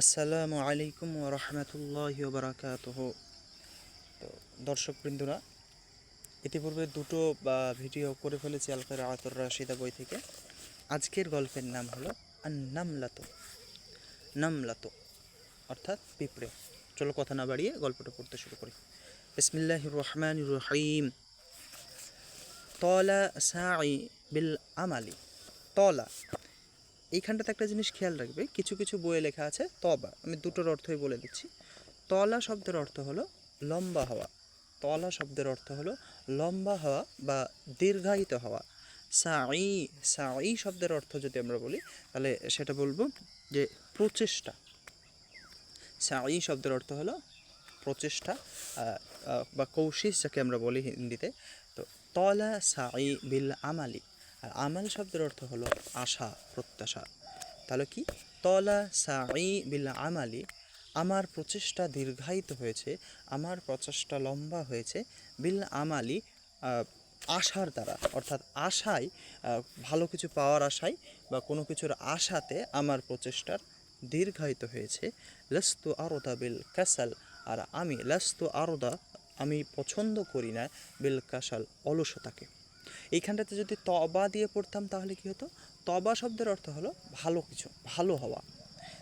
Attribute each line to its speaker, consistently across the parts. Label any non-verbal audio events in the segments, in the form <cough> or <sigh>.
Speaker 1: আসসালামু আলাইকুম রহমতুল্লাহ বারাকাতহ। তো দর্শকবৃন্দরা, ইতিপূর্বে দুটো ভিডিও করে ফেলেছি আলকার আতর রাশিদা বই থেকে। আজকের গল্পের নাম হলো নামলাতো নামলাতো, অর্থাৎ পিঁপড়ে। চলো কথা না বাড়িয়ে গল্পটা পড়তে শুরু করি। বিসমিল্লাহ রহমান রহিম। তলা সাই বিল আমালি তলা এইখানটাতে একটা জিনিস খেয়াল রাখবে, কিছু কিছু বইয়ে লেখা আছে, তবা, আমি দুটোর অর্থই বলে দিচ্ছি। তলা শব্দের অর্থ হলো লম্বা হওয়া। তলা শব্দের অর্থ হলো লম্বা হওয়া বা দীর্ঘায়িত হওয়া। সাঁই সাই শব্দের অর্থ যদি আমরা বলি, তাহলে সেটা বলব যে প্রচেষ্টা। সাই শব্দের অর্থ হলো প্রচেষ্টা বা কৌশিস, যাকে আমরা বলি হিন্দিতে। তো তলা সাই বিল আমালি। আর আমাল শব্দের অর্থ হলো আশা, প্রত্যাশা। তাহলে কি? তলা সাই বিল আমালি, আমার প্রচেষ্টা দীর্ঘায়িত হয়েছে, আমার প্রচেষ্টা লম্বা হয়েছে, বিল আমালি আশার দ্বারা। অর্থাৎ আশায় ভালো কিছু পাওয়ার আশায় বা কোনো কিছুর আশাতে আমার প্রচেষ্টার দীর্ঘায়িত হয়েছে। লস্তু আরদা বিল কাসাল, আর আমি, লস্তু আরদা আমি পছন্দ করি না বিল কাসাল অলসতাকে। এইখানটাতে যদি তবা দিয়ে পড়তাম তাহলে কি হতো? তবা শব্দের অর্থ হলো ভালো কিছু, ভালো হওয়া।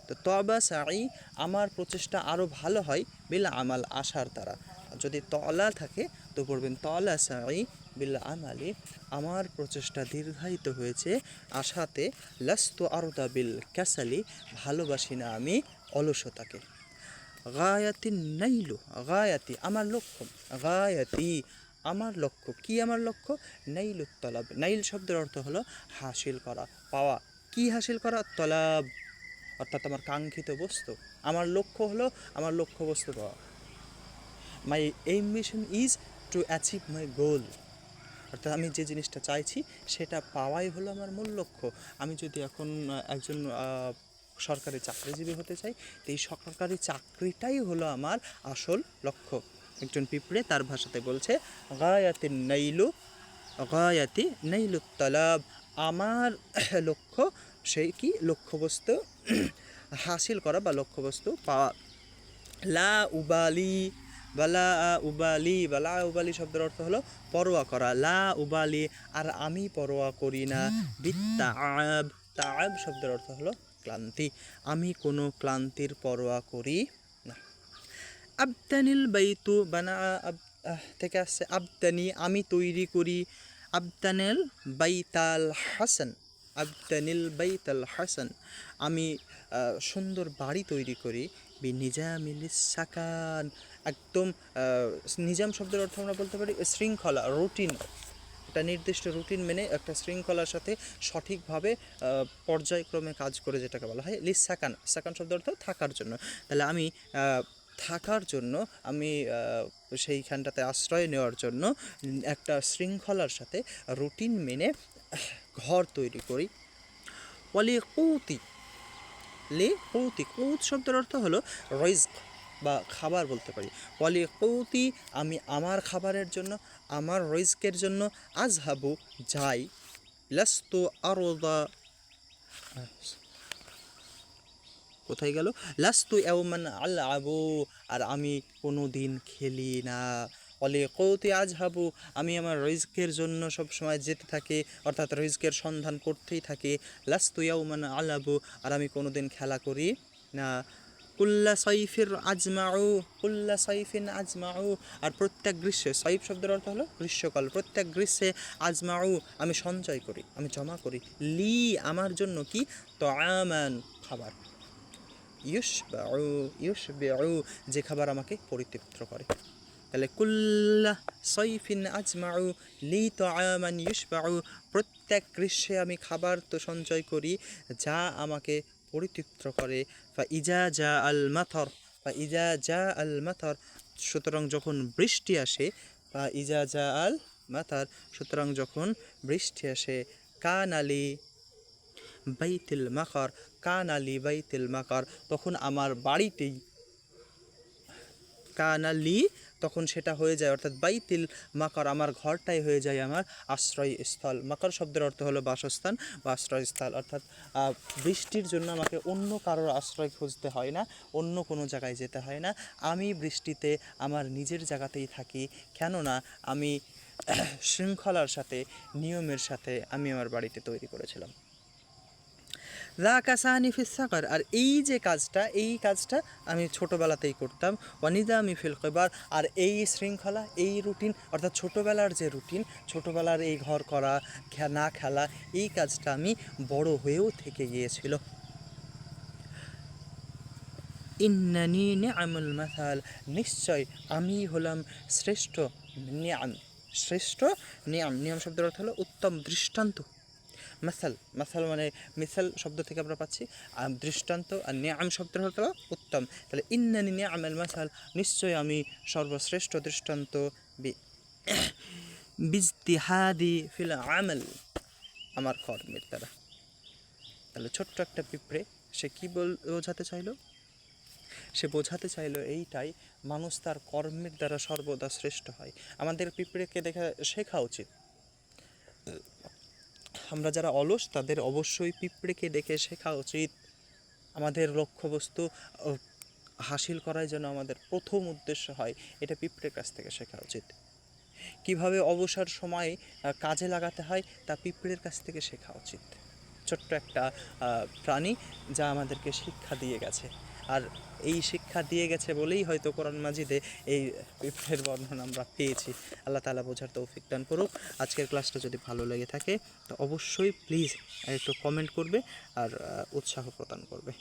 Speaker 1: তো তবা সাই আমার প্রচেষ্টা আরও ভালো হয় বিল আমাল আশার দ্বারা। যদি তলা থাকে তো পড়বেন, তলা সাই বিল আমালি আমার প্রচেষ্টা দীর্ঘায়িত হয়েছে আশাতে, লাস্তু আরদা বিল ক্যাসালি, ভালোবাসি না আমি অলসতাকে। গায়াতি নাইলু, গায়াতি আমার লক্ষ্য, গায়াতি আমার লক্ষ্য, কি আমার লক্ষ্য? নাইল তলাব নাইল শব্দের অর্থ হলো হাসিল করা, পাওয়া। কি হাসিল করা? তলাব, অর্থাৎ আমার কাঙ্ক্ষিত বস্তু। আমার লক্ষ্য হলো, আমার লক্ষ্য বস্তু পাওয়া। My aim mission is to achieve my goal অর্থাৎ আমি যে জিনিসটা চাইছি, সেটা পাওয়াই হলো আমার মূল লক্ষ্য। আমি যদি এখন একজন সরকারি চাকরিজীবী হতে চাই, তো এই সরকারি চাকরিটাই হলো আমার আসল লক্ষ্য। একজন পিঁপড়ে তার ভাষাতে বলছে, গায়াতি নাইলু গায়াতি নাইলু তালাব। আমার লক্ষ্য সেই কি? লক্ষ্যবস্তু হাসিল করা বা লক্ষ্যবস্তু পাওয়া। লা উবালি, বালা উবালি বালা উবালি শব্দের অর্থ হলো পরোয়া করা। লা উবালি, আর আমি পরোয়া করি না। বিত্তাব তাব শব্দের অর্থ হলো ক্লান্তি। আমি কোনো ক্লান্তির পরোয়া করি আবদানিল বাইতু বানা, আব থেকে আসছে আবদানি, আমি তৈরি করি আবদানেল বাইতাল হাসান, আবদানিল বাইতাল হাসান। আমি সুন্দর বাড়ি তৈরি করি, বি নিজামিল সাকান। একদম নিজাম শব্দের অর্থ আমরা বলতে পারি শৃঙ্খলা, রুটিন। একটা নির্দিষ্ট রুটিন মেনে একটা শৃঙ্খলার সাথে সঠিকভাবে পর্যায়ক্রমে কাজ করে যেটাকে বলা হয় লিস সাকান সাকান শব্দ অর্থ থাকার জন্য। তাহলে আমি থাকার জন্য আমি সেইখানটাতে আশ্রয় নেওয়ার জন্য একটা শৃঙ্খলার সাথে রুটিন মেনে ঘর তৈরি করি। ওয়ালি কৌতি, লে কৌতি, কৌত শব্দের অর্থ হলো রইজক বা খাবার বলতে পারি। ওয়ালি কৌতি, আমি আমার খাবারের জন্য, আমার রইজকের জন্য আজহাবু যাই, লাস্তু আরদা কোথায় গেল? লাস্তু এওমান আল আবু আর আমি কোনো দিন খেলি না। অলে কৌতি আজহাবু, আমি আমার রিজকের জন্য সব সময় যেতে থাকি, অর্থাৎ রইজকের সন্ধান করতেই থাকি। লাস্তু ইয়াউমান আলাবু আর আমি কোনো দিন খেলা করি না। কুল্লা সাইফির আজমাউ, কুল্লা সাইফিন আজমাউ। আর প্রত্যেক গ্রীষ্মে, সাইফ শব্দের অর্থ হলো গ্রীষ্মকাল। প্রত্যেক গ্রীষ্মে আজমাউ, আমি সঞ্চয় করি, আমি জমা করি। লি আমার জন্য কি? তো আমান খাবার। ইউসবাউ ইউসবাউ যে খাবার আমাকে পরিতৃপ্ত করে। তাহলে কুল্লা সৈফিন আজমাউ লি তো আমান ইউসবাউ প্রত্যেক গ্রীষ্মে আমি খাবার তো সঞ্চয় করি, যা আমাকে পরিতৃপ্ত করে। বা ইজা যা আল মাথর বা ইজা যা আল মাথর, সুতরাং যখন বৃষ্টি আসে বা ইজা যা আল মাথার, সুতরাং যখন বৃষ্টি আসে কান আলী বাইতুল মাকার, কান আলী বাইতুল মাকার। তখন আমার বাড়িতেই কান আলী তখন সেটা হয়ে যায়, অর্থাৎ বাইতিল মাকার আমার ঘরটাই হয়ে যায় আমার আশ্রয়স্থল। মাকার শব্দের অর্থ হলো বাসস্থান বা আশ্রয়স্থল। অর্থাৎ বৃষ্টির জন্য আমাকে অন্য কারোর আশ্রয় খুঁজতে হয় না, অন্য কোনো জায়গায় যেতে হয় না। আমি বৃষ্টিতে আমার নিজের জায়গাতেই থাকি, কেননা আমি <clears throat> শৃঙ্খলার সাথে, নিয়মের সাথে আমি আমার বাড়িতে তৈরি করেছিলাম। লা কাসানি ফিসাকার আর এই যে কাজটা, এই কাজটা আমি ছোটোবেলাতেই করতাম। অনিদা আমি ফিল কবার। আর এই শৃঙ্খলা, এই রুটিন, অর্থাৎ ছোটোবেলার যে রুটিন, ছোটোবেলার এই ঘর করা না খেলা, এই কাজটা আমি বড় হয়েও থেকে গিয়েছিল। ইন্নানি নিয়ামুল মাসাল। নিশ্চয় আমি হলাম শ্রেষ্ঠ নিয়াম শ্রেষ্ঠ নিয়াম নিয়ম শব্দের অর্থ হলো উত্তম দৃষ্টান্ত। মাসাল মাসাল মানে মিসাল শব্দ থেকে আমরা পাচ্ছি দৃষ্টান্ত আর নিয়াম শব্দের হলো উত্তম। তাহলে ইন্নানি নিয়ামাল মাসাল, নিশ্চয় আমি সর্বশ্রেষ্ঠ দৃষ্টান্ত <coughs> বিজতিহাদি ফিল আমল, আমার কর্মের দ্বারা। তাহলে ছোট্ট একটা পিঁপড়ে, সে কী বল, বোঝাতে চাইলো? সে বোঝাতে চাইলো এইটাই, মানুষ তার কর্মের দ্বারা সর্বদা শ্রেষ্ঠ হয়। আমাদের পিঁপড়েকে দেখা শেখা উচিত। আমরা যারা অলস, তাদের অবশ্যই পিঁপড়েকে দেখে শেখা উচিত। আমাদের লক্ষ্যবস্তু হাসিল করাই যেন আমাদের প্রথম উদ্দেশ্য হয়, এটা পিঁপড়ের কাছ থেকে শেখা উচিত। কীভাবে অবসর সময় কাজে লাগাতে হয়, তা পিঁপড়ের কাছ থেকে শেখা উচিত। ছোট্ট একটা প্রাণী যা আমাদেরকে শিক্ষা দিয়ে গেছে। আর এই শিক্ষা দিয়ে গেছে বলেই হয়তো কোরআন মাজিদে এই পিঁপড়ের বর্ণনা আমরা পেয়েছি। আল্লাহ তালা বোঝার তৌফিক দান করুক। আজকের ক্লাসটা যদি ভালো লেগে থাকে, তো অবশ্যই প্লিজ একটু কমেন্ট করবে আর উৎসাহ প্রদান করবে।